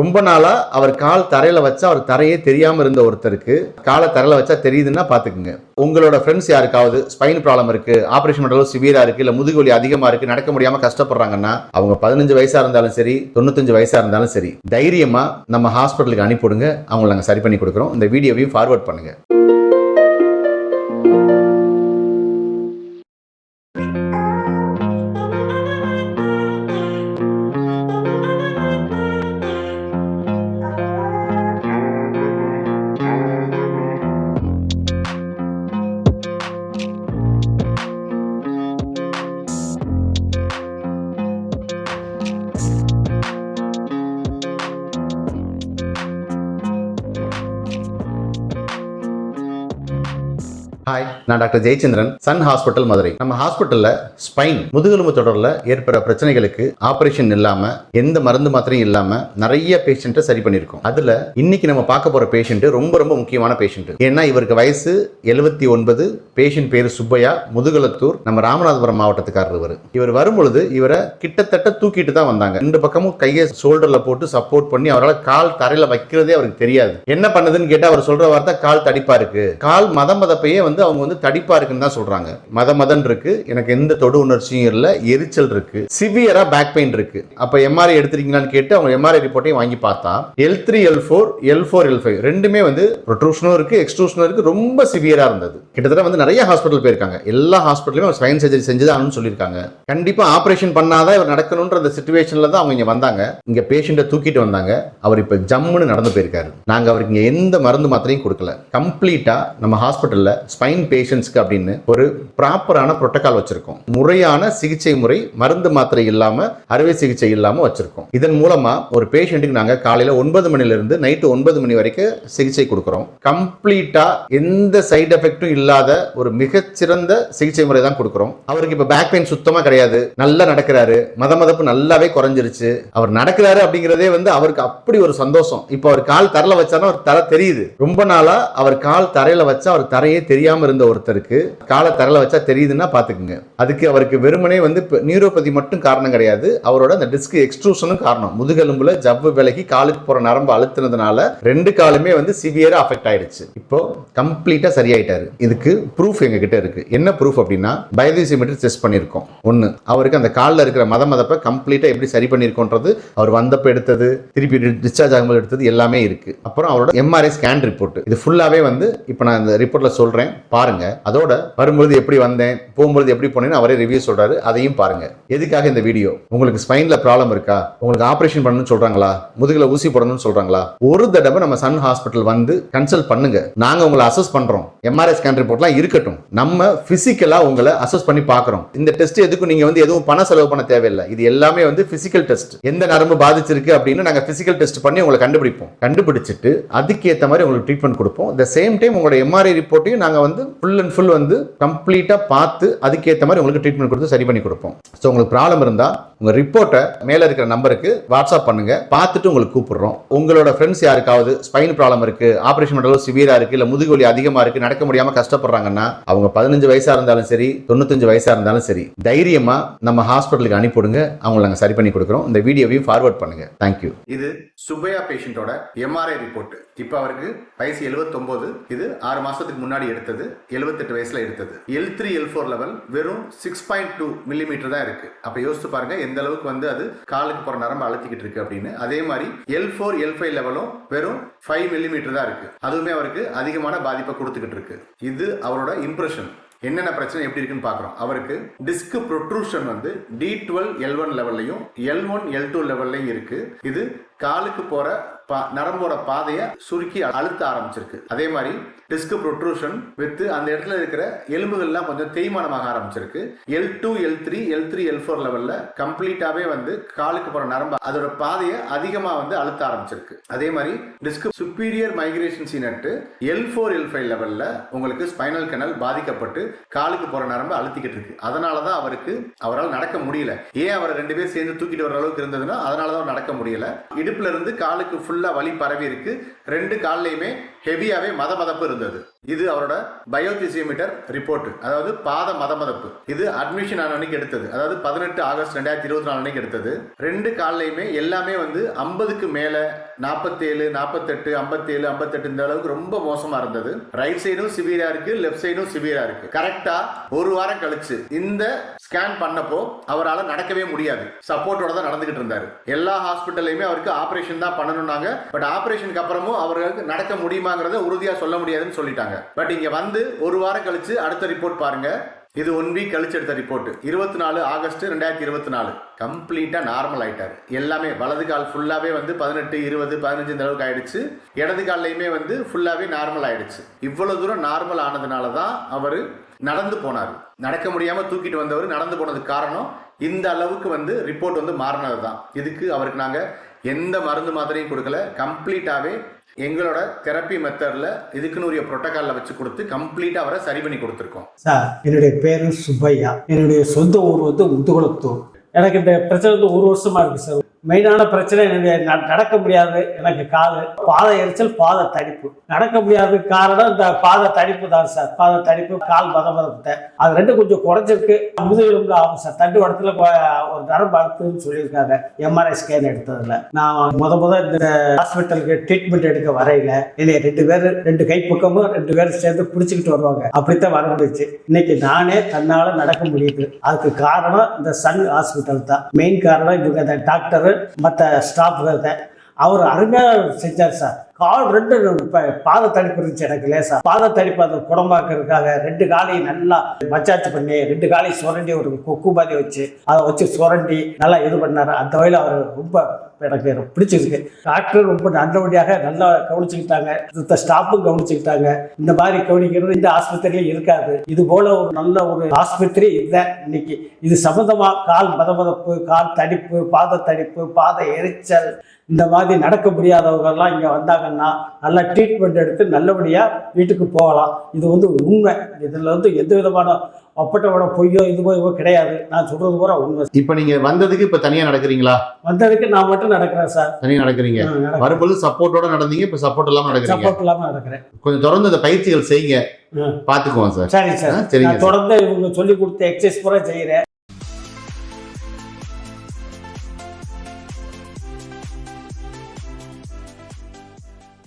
ரொம்ப நாளாக அவர் கால் தரையில் வச்சா அவர் தரையே தெரியாமல் இருந்த ஒருத்தருக்கு. காலை தரையில் வச்சா தெரியுதுன்னா பார்த்துக்குங்க உங்களோட ஃப்ரெண்ட்ஸ் யாருக்காவது ஸ்பைன் ப்ராப்ளம் இருக்குது ஆப்ரேஷன் பண்ணுறது சிவியராக இருக்குது இல்லை முதுகு வலி அதிகமாக இருக்குது நடக்க முடியாமல் கஷ்டப்படுறாங்கன்னா அவங்க பதினஞ்சு வயசாக இருந்தாலும் சரி தொண்ணூத்தஞ்சு வயசாக இருந்தாலும் சரி தைரியமாக நம்ம ஹாஸ்பிட்டலுக்கு அனுப்பிவிடுங்க. அவங்களை நாங்கள் சரி பண்ணி கொடுக்குறோம். இந்த வீடியோவையும் ஃபார்வர்ட் பண்ணுங்கள் ஹாய் நான் doctor Jayachandran sun hospital Madurai. நம்ம ஹாஸ்பிட்டலில் ஸ்பைன் முதுகெலும்பு தொடரில் ஏற்படுற பிரச்சனைகளுக்கு ஆப்ரேஷன் இல்லாமல் எந்த மருந்து மாத்திரையும் இல்லாமல் நிறைய பேஷண்ட்டை சரி பண்ணியிருக்கோம். அதில் இன்னைக்கு நம்ம பார்க்க போகிற பேஷண்ட்டு ரொம்ப ரொம்ப முக்கியமான பேஷண்ட்டு ஏன்னா இவருக்கு வயசு எழுபத்தி ஒன்பது பேஷண்ட் பேர் சுப்பையா முதுகலத்தூர் நம்ம ராமநாதபுரம் மாவட்டத்துக்காரர் இவர். இவர் வரும்பொழுது இவரை கிட்டத்தட்ட தூக்கிட்டு தான் வந்தாங்க. ரெண்டு பக்கமும் கையை ஷோல்டரில் போட்டு சப்போர்ட் பண்ணி அவரால் கால் தரையில் வைக்கிறதே அவருக்கு தெரியாது. என்ன பண்ணுதுன்னு கேட்டால் அவர் சொல்கிற வார்த்தை கால் தடிப்பாக இருக்குது கால் மத மதப்பையே வந்து அவங்க வந்து தடிப்பா இருக்குன்னு தான் சொல்றாங்க. மத மதன் இருக்கு. எனக்கு எந்த தொடு உணர்ச்சியும் இல்லை. எரிச்சல் இருக்கு. சிவியரா பேக் பெயின் இருக்கு. அப்ப எம்ஆர்ஐ எடுத்துறீங்களான்னு கேட்டு அவங்க எம்ஆர்ஐ ரிப்போர்ட்டையும் வாங்கி பார்த்தா L three L four L four L five ரெண்டுமே வந்து ப்ரொட்ரூஷனும் இருக்கு எக்ஸ்ட்ரூஷனும் இருக்கு. ரொம்ப சிவியரா இருந்தது. கிட்டத்தட்ட வந்து நிறைய ஹாஸ்பிட்டல் போயிருக்காங்க. எல்லா ஹாஸ்பிட்டலுமே ஸ்பைன் சர்ஜரி செஞ்சுதான் சொல்லியிருக்காங்க. கண்டிப்பா ஆபரேஷன் பண்ணாதான் இவர் நடக்கணும்ன்ற அந்த சுச்சுவேஷன்ல தான் அவங்க இங்க வந்தாங்க. இங்க பேஷண்ட்டை தூக்கிட்டு வந்தாங்க. அவர் இப்ப ஜம்முன்னு நடந்து போயிருக்காரு. நாங்க அவருக்கு இங்க எந்த மருந்து மாத்திரையும் கொடுக்கல. கம்ப்ளீட்டா நம்ம ஹாஸ்பிட்டல்ல ஸ்பைன் பேஷண்ட்ஸ்க்கு அப்படின்னு ஒரு ப்ராப்பரான புரோட்டோகால் வச்சிருக்கோம். முறையான சிகிச்சை முறை மருந்து மாத்திரை இல்லாம அறுவை சிகிச்சை இல்லாம வச்சிருக்கோம். இதன் மூலமா ஒரு பேஷண்ட்டுக்கு நாங்க காலையில ஒன்பது மணிலிருந்து நைட்டு ஒன்பது மணி வரைக்கும் சிகிச்சை கொடுக்குறோம். கம்ப்ளீட்டா எந்த சைடு எஃபெக்டும் இல்லாத ஒரு மிகச்சிறந்த சிகிச்சை முறை தான் கொடுக்குறோம். அவருக்கு இப்ப பேக் பெயின் சுத்தமா கிடையாது. நல்லா நடக்கிறாரு. மத மதப்பு நல்லாவே குறைஞ்சிருச்சு. அவர் நடக்கிறாரு அப்படிங்கிறதே வந்து அவருக்கு அப்படி ஒரு சந்தோஷம். இப்போ அவர் கால் தரையில வச்சாலும் அவர் தரை தெரியுது. ரொம்ப நாளா அவர் கால் தரையில வச்சா அவர் தரையே தெரியாம இருந்த ஒருத்தருக்கு காலை தரல வச்சா தெரியுதுன்னா பார்த்துக்குங்க அதுக்கு அவருக்கு வெறுமனே வந்து நியூரோபதி மட்டும் காரணம் கிடையாது. அவரோட அந்த டிஸ்க் எக்ஸ்ட்ரூஷனும் காரணம். முதுகெலும்புல ஜவ்வு விலகி காலுக்கு போகிற நரம்பு அழுத்தினதுனால ரெண்டு காலுமே வந்து சிவியராக அஃபெக்ட் ஆயிடுச்சு. இப்போ கம்ப்ளீட்டாக சரியாயிட்டாரு. இதுக்கு ப்ரூஃப் எங்ககிட்ட இருக்கு. என்ன ப்ரூஃப் அப்படின்னா பயோதிசிமெட்ரி டெஸ்ட் பண்ணியிருக்கோம். ஒன்று அவருக்கு அந்த காலில் இருக்கிற மத மதப்பை கம்ப்ளீட்டாக எப்படி சரி பண்ணியிருக்கோன்றது அவர் வந்தப்போ எடுத்தது திருப்பி டிஸ்சார்ஜ் ஆகும்போது எடுத்தது எல்லாமே இருக்கு. அப்புறம் அவரோட எம்ஆர்ஐ ஸ்கேன் ரிப்போர்ட் இது ஃபுல்லாகவே வந்து இப்போ நான் இந்த ரிப்போர்ட்டில் சொல்கிறேன் பாருங்க. அதோட வரும்பொழுது எப்படி வந்தேன் போகும்பொழுது எப்படி போனேன்னு அவரே ரிவ்யூ சொல்றாரு. அதையும் பாருங்க. எதுக்காக இந்த வீடியோ உங்களுக்கு ஸ்பைன்ல ப்ராப்ளம் இருக்கா? உங்களுக்கு ஆபரேஷன் பண்ணணும்னு சொல்றாங்களா? முதுகில் ஊசி போடணும்னு சொல்றாங்களா? ஒரு தடவை நம்ம சன் ஹாஸ்பிட்டல் வந்து கன்சல்ட் பண்ணுங்க. நாங்க உங்களை அசஸ் பண்றோம். எம்ஆர்ஐ ஸ்கேன் ரிப்போர்ட்லாம் இருக்கட்டும். நம்ம பிசிக்கலா உங்களை அசஸ் பண்ணி பார்க்குறோம். இந்த டெஸ்ட் எதுக்கும் நீங்க வந்து எதுவும் பண செலவு பண்ண தேவையில்லை. இது எல்லாமே வந்து பிசிக்கல் டெஸ்ட் எந்த நரம்பு பாதிச்சிருக்கு அப்படின்னு நாங்க பிசிக்கல் டெஸ்ட் பண்ணி உங்களை கண்டுபிடிப்போம். கண்டுபிடிச்சிட்டு அதுக்கேற்ற மாதிரி உங்களுக்கு ட்ரீட்மெண்ட் கொடுப்போம். த சேம் டைம் உங்களோட எம்ஆர்ஐ ரிப்போர்ட்டையும் நாங்க வந்து ஃபுல் அண்ட் ஃபுல் வந்து கம்ப்ளீட்டாக பார்த்து அதுக்கேற்ற மாதிரி உங்களுக்கு ட்ரீட்மெண்ட் கொடுத்து சரி பண்ணி கொடுப்போம். ஸோ உங்களுக்கு ப்ராப்ளம் இருந்தால் உங்கள் ரிப்போர்ட்டை மேலே இருக்கிற நம்பருக்கு வாட்ஸ்அப் பண்ணுங்கள் பார்த்துட்டு உங்களுக்கு கூப்பிடுறோம். உங்களோட ஃப்ரெண்ட்ஸ் யாருக்காவது ஸ்பைன் ப்ராப்ளம் இருக்குது ஆப்ரேஷன் பண்ணுறது சிவியராக இருக்குது இல்லை முதுகு வலி அதிகமாக இருக்குது நடக்க முடியாமல் கஷ்டப்படுறாங்கன்னா அவங்க பதினஞ்சு வயசாக இருந்தாலும் சரி தொண்ணூத்தஞ்சு வயசாக இருந்தாலும் சரி தைரியமாக நம்ம ஹாஸ்பிட்டலுக்கு அனுப்பிவிடுங்க. அவங்களை நாங்கள் சரி பண்ணி கொடுக்குறோம். இந்த வீடியோவையும் ஃபார்வர்ட் பண்ணுங்கள் தேங்க்யூ இது சுப்பையா பேஷண்ட்டோட எம்ஆர்ஐ ரிப்போர்ட் இப்போ அவருக்கு வயசு 79 இது ஆறு மாதத்துக்கு முன்னாடி எடுத்தது எழுபத்தெட்டு வயசில் எடுத்தது. L three L four level வெறும் சிக்ஸ் பாயிண்ட் டூ மில்லிமீட்டர் தான் இருக்குது அப்போ யோசித்து பாருங்கள் எந்த அளவுக்கு வந்து அது காலுக்கு போற நரம்பு அழுத்திக்கிட்டு இருக்கு அப்படின்னு. அதே மாதிரி எல் ஃபோர் எல் ஃபைவ் லெவலும் வெறும் ஃபைவ் மில்லிமீட்டர் தான் இருக்கு. அதுவுமே அவருக்கு அதிகமான பாதிப்பை கொடுத்துக்கிட்டு இருக்கு. இது அவரோட இம்ப்ரெஷன் என்னென்ன பிரச்சனை எப்படி இருக்குன்னு பார்க்குறோம். அவருக்கு டிஸ்க் ப்ரொட்ரூஷன் வந்து டி டுவெல் எல் ஒன் லெவல்லையும் எல் ஒன் எல் டூ லெவல்லையும் இருக்கு. இது காலுக்கு போகிற நரம்போட பாதையை சுருக்கி அழுத்த ஆரம்பிச்சிருக்கு. அதே மாதிரி டிஸ்க் ப்ரொட்ரூஷன் வித் அந்த இடத்துல இருக்கிற எலும்புகள்லாம் கொஞ்சம் தேய்மானமாக ஆரம்பிச்சிருக்கு. L two L three L three L four லெவலில் கம்ப்ளீட்டாகவே வந்து காலுக்கு போகிற நரம்பு அதோட பாதையை அதிகமாக வந்து அழுத்த ஆரம்பிச்சிருக்கு. அதே மாதிரி டிஸ்க் சுப்பீரியர் மைக்ரேஷன் சீனட்டு எல் ஃபோர் எல் ஃபைவ் லெவலில் உங்களுக்கு ஸ்பைனல் கனல் பாதிக்கப்பட்டு காலுக்கு போகிற நரம்பு அழுத்திக்கிட்டு இருக்கு. அதனால தான் அவருக்கு அவரால் நடக்க முடியல. ஏன் அவர் ரெண்டு பேர் சேர்ந்து தூக்கிட்டு வர அளவுக்கு இருந்ததுன்னா அதனால தான் நடக்க முடியல. இடுப்புல இருந்து காலுக்கு ஃபுல்லாக வலி பரவி இருக்குது ரெண்டு கால்லையுமே ஹெவியாவே மத மதப்பு இருந்தது. இது அவரோட பயோபிசியோமீட்டர் ரிப்போர்ட் அதாவது பாத மதமதப்பு. இது அட்மிஷன் ஆன அன்னைக்கு எடுத்தது. அதாவது பதினெட்டு ஆகஸ்ட் ரெண்டாயிரத்தி இருபத்தி நாலு அன்னைக்கு எடுத்தது. ரெண்டு காலையுமே எல்லாமே வந்து ஐம்பதுக்கு மேல நாற்பத்தேழு நாற்பத்தெட்டு ஐம்பத்தேழு ஐம்பத்தெட்டு இந்த அளவுக்கு ரொம்ப மோசமா இருந்தது. ரைட் சைடும் சிவியரா இருக்கு லெஃப்ட் சைடும் சிவியரா இருக்கு. கரெக்டா ஒரு வாரம் கழிச்சு இந்த ஸ்கேன் பண்ணப்போ அவரால் நடக்கவே முடியாது. சப்போர்ட்டோட தான் நடந்துகிட்டு இருந்தாரு. எல்லா ஹாஸ்பிட்டல்லையுமே அவருக்கு ஆபரேஷன் தான் பண்ணணும்னாங்க. பட் ஆபரேஷனுக்கு அப்புறமும் அவருக்கு நடக்க முடியுமாங்கிறத உறுதியா சொல்ல முடியாதுன்னு சொல்லிட்டாங்க. பட் இங்க வந்து ஒரு வாரம் கழிச்சு அடுத்த ரிப்போர்ட் பாருங்க. இது ஒன் வீக் கழிச்சு எடுத்த ரிப்போர்ட் இருபத்தி நாலு ஆகஸ்ட் ரெண்டாயிரத்தி இருபத்தி நாலு கம்ப்ளீட்டா நார்மல் ஆயிட்டாரு. எல்லாமே வலது கால் ஃபுல்லாவே வந்து பதினெட்டு இருபது பதினஞ்சு இந்த அளவுக்கு ஆயிடுச்சு. இடது கால்லையுமே வந்து ஃபுல்லாவே நார்மல் ஆயிடுச்சு. இவ்வளவு தூரம் நார்மல் ஆனதுனால தான் அவர் நடந்து போனார். நடக்க முடியாம தூக்கிட்டு வந்தவர் நடந்து போனதுக்கு காரணம் இந்த அளவுக்கு வந்து ரிப்போர்ட் வந்து மாறினது தான் இதுக்கு அவருக்கு நாங்க எந்த மருந்து மாத்திரையும் கொடுக்கல. கம்ப்ளீட்டாவே எங்களோட தெரப்பி மெத்தட்ல இதுக்குன்னு உரிய புரோட்டோகால்ல வச்சு கொடுத்து கம்ப்ளீட்டா அவரை சரி பண்ணி கொடுத்துருக்கோம். சார் என்னுடைய பேரு சுப்பையா. என்னுடைய சொந்த ஊர் வந்து முத்துகுளத்தூர் எனக்கு இந்த பிரச்சனை வந்து ஒரு வருஷமா இருக்கு சார் மெயினான பிரச்சனை என்னுடைய ந- நடக்க முடியாது. எனக்கு கால். பாத எரிச்சல் பாத தடிப்பு. நடக்க முடியாது காரணம் இந்த பாத தடிப்பு தான் சார். பாத தடிப்பு கால் மத மதத்தை அது ரெண்டும் கொஞ்சம் குறைஞ்சிருக்கு. முதுகெலும்புல ஆகும் சார். தண்டு வடத்துல ஒரு நரம்பு அழுத்துன்னு சொல்லியிருக்காங்க. எம்ஆர்ஐ ஸ்கேன் எடுத்ததுல. நான் முத முத இந்த ஹாஸ்பிட்டலுக்கு ட்ரீட்மெண்ட் எடுக்க வரையில என்னைய ரெண்டு பேர் ரெண்டு கை பக்கமும் ரெண்டு பேரும் சேர்ந்து பிடிச்சிக்கிட்டு வருவாங்க. அப்படித்தான் வர முடிச்சு இன்னைக்கு நானே தன்னால நடக்க முடியுது. அதுக்கு காரணம் இந்த சன் ஹாஸ்பிட்டல் தான். மெயின் காரணம் இவங்க டாக்டர் டாக்டர் மற்ற ஸ்டாஃப் அவர் அருமையாக செஞ்சார் சார் கால் ரெண்டு ப- பாத தடிப்பு இருந்துச்சு எனக்கு லேசா பாத தடிப்பு அதை குடமாக்குறதுக்காக ரெண்டு காலையும் நல்லா மச்சாச்சு பண்ணி ரெண்டு காலையும் சுரண்டி ஒரு கொக்கு பாதி வச்சு அதை வச்சு சுரண்டி நல்லா இது பண்ணாரு. அந்த வகையில் அவர் ரொம்ப எனக்கு பிடிச்சிருக்கு. டாக்டர் ரொம்ப நல்லபடியாக நல்லா கவனிச்சுக்கிட்டாங்க. இந்த ஸ்டாஃபும் கவனிச்சுக்கிட்டாங்க. இந்த மாதிரி கவனிக்கிறது இந்த ஆஸ்பத்திரியில இருக்காது. இது போல ஒரு நல்ல ஒரு ஆஸ்பத்திரி இல்லை இன்னைக்கு. இது சம்மந்தமாக கால் மதமதப்பு கால் தடிப்பு பாத தடிப்பு பாத எரிச்சல் இந்த மாதிரி நடக்க முடியாதவங்கெல்லாம் இங்கே வந்தாங்கன்னா நல்லா ட்ரீட்மெண்ட் எடுத்து நல்லபடியாக வீட்டுக்கு போகலாம். இது வந்து உண்மை. இதில் வந்து எந்த விதமான ஒப்பட்டோட பொய்யோ இதுவோ இதுவோ கிடையாது. நான் சொல்றது பூரா உண்மை. இப்போ நீங்க வந்ததுக்கு இப்ப தனியா நடக்கிறீங்களா? வந்ததுக்கு நான் மட்டும் நடக்கிறேன் சார். தனியா நடக்கிறீங்க. வரும்போது சப்போர்ட்டோட நடந்தீங்க இப்ப சப்போர்ட் இல்லாம நடக்கிறீங்க. சப்போர்ட் இல்லாமல் நடக்கிறேன். கொஞ்சம் தொடர்ந்து அந்த பயிற்சிகள் செய்யுங்க. பாத்துக்குவோம் சார். சரி சார். சரிங்க தொடர்ந்து இவங்க சொல்லி கொடுத்த எக்ஸசைஸ் பூரா செய்கிறேன்